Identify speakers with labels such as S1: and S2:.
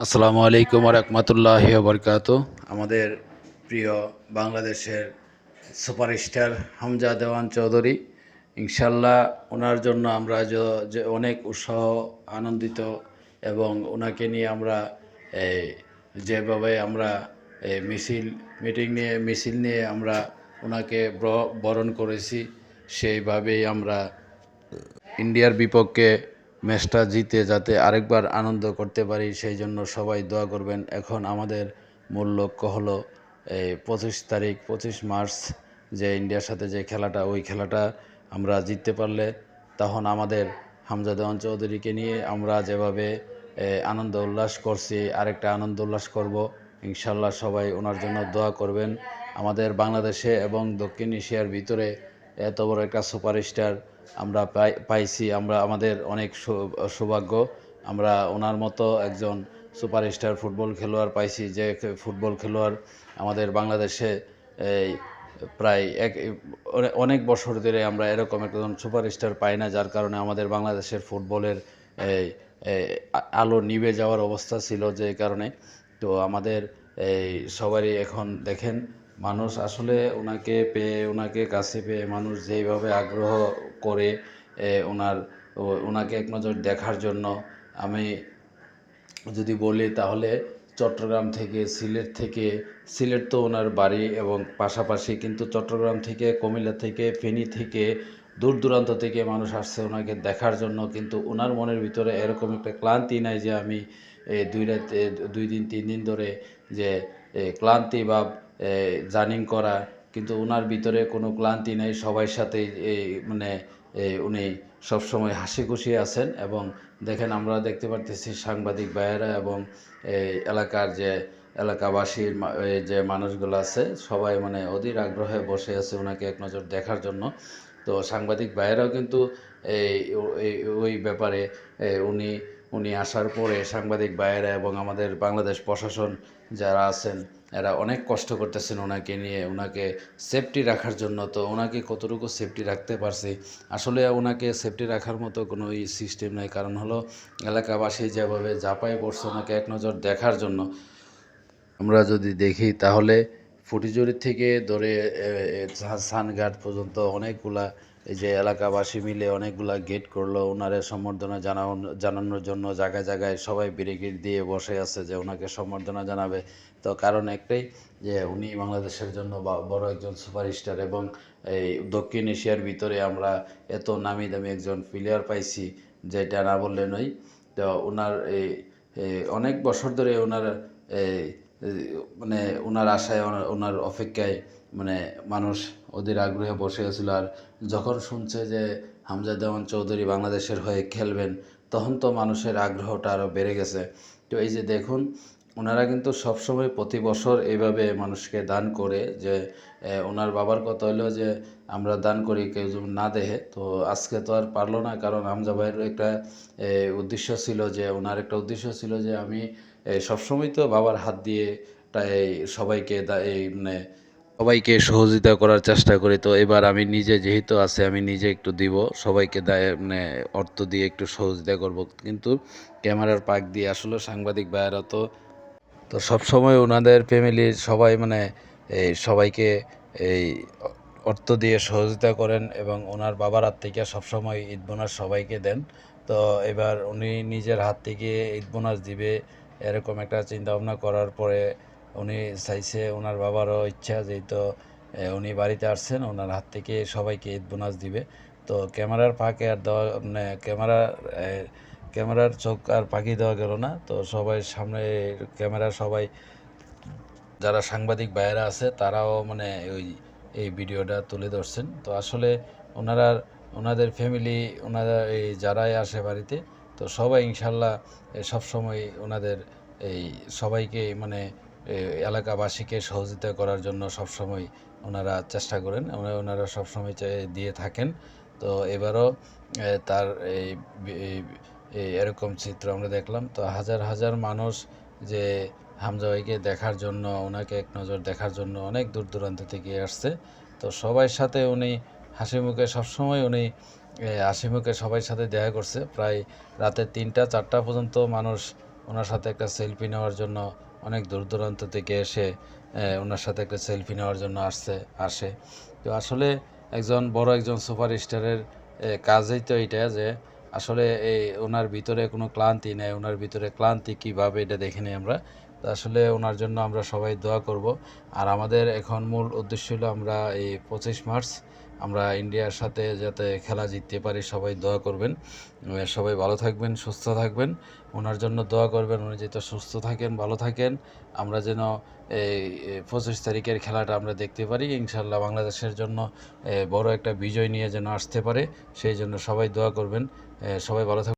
S1: আসসালামু আলাইকুম রহমতুল্লাহ বরকাত আমাদের প্রিয় বাংলাদেশের সুপারস্টার হামজা দেওয়ান চৌধুরী ইনশাল্লাহ ওনার জন্য আমরা যে অনেক উৎসাহ, আনন্দিত এবং ওনাকে নিয়ে আমরা যেভাবে আমরা মিছিল, মিটিং নিয়ে, মিছিল নিয়ে আমরা ওনাকে ব্র- বরণ করেছি, সেইভাবেই আমরা ইন্ডিয়ার বিপক্ষে ম্যাচটা জিতে যাতে আরেকবার আনন্দ করতে পারি, সেই জন্য সবাই দোয়া করবেন। এখন আমাদের মূল লক্ষ্য হলো এই পঁচিশ তারিখ, পঁচিশ মার্চ যে ইন্ডিয়ার সাথে যে খেলাটা, ওই খেলাটা আমরা জিততে পারলে তখন আমাদের হামজা দেওয়ান চৌধুরীকে নিয়ে আমরা যেভাবে আনন্দ উল্লাস করছি, আরেকটা আনন্দ উল্লাস করব। ইনশাল্লাহ সবাই ওনার জন্য দোয়া করবেন। আমাদের বাংলাদেশে এবং দক্ষিণ এশিয়ার ভিতরে এত বড় একটা সুপারস্টার আমরা পাই পাইছি, আমরা, আমাদের অনেক সৌভাগ্য। আমরা ওনার মতো একজন সুপারস্টার ফুটবল খেলোয়াড় পাইছি, যে ফুটবল খেলোয়াড় আমাদের বাংলাদেশে এই প্রায় এক অনেক বছর ধরে আমরা এরকম একজন সুপারস্টার পাই না, যার কারণে আমাদের বাংলাদেশের ফুটবলের এই আলো নিভে যাওয়ার অবস্থা ছিল যে কারণে। তো আমাদের এই সবারই এখন দেখেন মানুষ আসলে ওনাকে পেয়ে, ওনাকে কাছে পেয়ে মানুষ যেইভাবে আগ্রহ করে ওনার ওনাকে এক নজর দেখার জন্য আমি যদি বলি তাহলে চট্টগ্রাম থেকে, সিলেট থেকে, সিলেট তো ওনার বাড়ি এবং পাশাপাশি কিন্তু চট্টগ্রাম থেকে, কুমিল্লা থেকে, ফেনী থেকে, দূর দূরান্ত থেকে মানুষ আসছে ওনাকে দেখার জন্য। কিন্তু ওনার মনের ভিতরে এরকম একটা ক্লান্তি নাই যে আমি দুই রাত দুই দিন, তিন দিন ধরে যে ক্লান্তি বা জার্নিং করা। কিন্তু ওনার ভিতরে কোনো ক্লান্তি নেই সবার সাথে এই মানে উনি সবসময় হাসি খুশি আছেন এবং দেখেন আমরা দেখতে পারতেছি সাংবাদিক ভাইয়েরা এবং এই এলাকার যে এলাকাবাসীর যে মানুষগুলো আছে, সবাই মানে অধীর আগ্রহে বসে আছে ওনাকে এক নজর দেখার জন্য। তো সাংবাদিক ভাইয়েরাও কিন্তু এই ওই ব্যাপারে উনি উনি আসার পরে সাংবাদিক ভাইয়েরা এবং আমাদের বাংলাদেশ প্রশাসন যারা আছেন এরা অনেক কষ্ট করতেছেন ওনাকে নিয়ে, ওনাকে সেফটি রাখার জন্য। তো ওনাকে কতটুকু সেফটি রাখতে পারছি? আসলে ওনাকে সেফটি রাখার মতো কোনো এই সিস্টেম নাই। কারণ হলো এলাকাবাসী যেভাবে জাপায় পড়ছে ওনাকে এক নজর দেখার জন্য। আমরা যদি দেখি তাহলে ফুটিজুরি থেকে ধরে সানঘাট পর্যন্ত অনেকগুলা এই যে এলাকাবাসী মিলে অনেকগুলা গেট করল ওনারে সম্বর্ধনা জানানো জানানোর জন্য জায়গায় জায়গায় সবাই ব্যারিকেড দিয়ে বসে আছে যে ওনাকে সম্বর্ধনা জানাবে। তো কারণ একটাই যে উনি বাংলাদেশের জন্য বড় একজন সুপারস্টার এবং এই দক্ষিণ এশিয়ার ভিতরে আমরা এত নামি দামি একজন প্লেয়ার পাইছি যেটা না বললে নয়। তো ওনার এই অনেক বছর ধরে ওনার এই মানে ওনার আশায়, ওনার- অপেক্ষায় মানে মানুষ ওদের আগ্রহে বসে আছিল। আর যখন শুনছে যে হামজা দেওয়ান চৌধুরী বাংলাদেশের হয়ে খেলবেন, তখন তো মানুষের আগ্রহটা আরও বেড়ে গেছে। তো এই যে দেখুন, ওনারা কিন্তু সবসময় প্রতি বছর এইভাবে মানুষকে দান করে যে ওনার বাবার কথা হলো যে, আমরা দান করি, কেউ না দেহে। তো আজকে তো আর পারল না, কারণ হামজা ভাইয়ের একটা উদ্দেশ্য ছিল যে, ওনার একটা উদ্দেশ্য ছিল যে, আমি সবসময় তো বাবার হাত দিয়ে তাই সবাইকে এই মানে সবাইকে সহযোগিতা করার চেষ্টা করি। তো এবার আমি নিজে যেহেতু আছে, আমি নিজে একটু দিব। সবাইকে দায় মানে অর্থ দিয়ে একটু সহযোগিতা করব। কিন্তু ক্যামেরার পাক দিয়ে আসলে সাংবাদিক ভাইয়েরা তো তো সবসময় ওনাদের ফ্যামিলির সবাই মানে এই সবাইকে এই অর্থ দিয়ে সহযোগিতা করেন এবং ওনার বাবার হাত থেকে সবসময় ঈদ বোনাস সবাইকে দেন। তো এবার উনি নিজের হাত থেকে ঈদ বোনাস দিবে। এরকম একটা চিন্তা ভাবনা করার পরে উনি চাইছে ওনার বাবারও ইচ্ছা যেহেতু উনি বাড়িতে আসছেন ওনার হাত থেকে সবাইকে ঈদ বোনাস দিবে। তো ক্যামেরার ফাঁকে আর দেওয়া মানে ক্যামেরা ক্যামেরার চোখ আর পাখি দেওয়া গেল না। তো সবাই সামনে ক্যামেরা, সবাই যারা সাংবাদিক ভাইয়েরা আছে, তারাও মানে ওই, এই ভিডিওটা তুলে ধরছেন। তো আসলে ওনারা, ওনাদের ফ্যামিলি ওনারা এই যারাই আসে বাড়িতে তো সবাই ইনশাল্লাহ সব সময় ওনাদের এই সবাইকে মানে এলাকাবাসীকে সহযোগিতা করার জন্য সব সময় ওনারা চেষ্টা করেন। ওনা- ওনারা সব সময় দিয়ে থাকেন। তো এবারও তার এই এরকম চিত্র আমরা দেখলাম। তো হাজার হাজার মানুষ যে হামজা ভাইকে দেখার জন্য, ওনাকে এক নজর দেখার জন্য অনেক দূর দূরান্ত থেকে আসছে। তো সবার সাথে উনি হাসি মুখে সবসময় উনি মুখে সবার সাথে দেখা করছে। প্রায় রাতে তিনটা, চারটা পর্যন্ত মানুষ ওনার সাথে একটা সেলফি নেওয়ার জন্য অনেক দূর দূরান্ত থেকে এসে ওনার সাথে একটা সেলফি নেওয়ার জন্য আসছে, আসে। তো আসলে একজন বড় একজন সুপার স্টারের কাজই তো এটা যে আসলে এই ওনার ভিতরে কোনো ক্লান্তি নেই, ওনার ভিতরে ক্লান্তি কীভাবে এটা দেখে নিই আমরা। তো আসলে ওনার জন্য আমরা সবাই দোয়া করব। আর আমাদের এখন মূল উদ্দেশ্য হলো আমরা এই পঁচিশ মার্চ আমরা ইন্ডিয়ার সাথে যাতে খেলা জিততে পারি, সবাই দোয়া করবেন। সবাই ভালো থাকবেন, সুস্থ থাকবেন। ওনার জন্য দোয়া করবেন, উনি যেহেতু সুস্থ থাকেন, ভালো থাকেন। আমরা যেন এই পঁচিশ তারিখের খেলাটা আমরা দেখতে পারি। ইনশাল্লাহ বাংলাদেশের জন্য বড় একটা বিজয় নিয়ে যেন আসতে পারে। সেই জন্য সবাই দোয়া করবেন। সবাই ভালো থাকবেন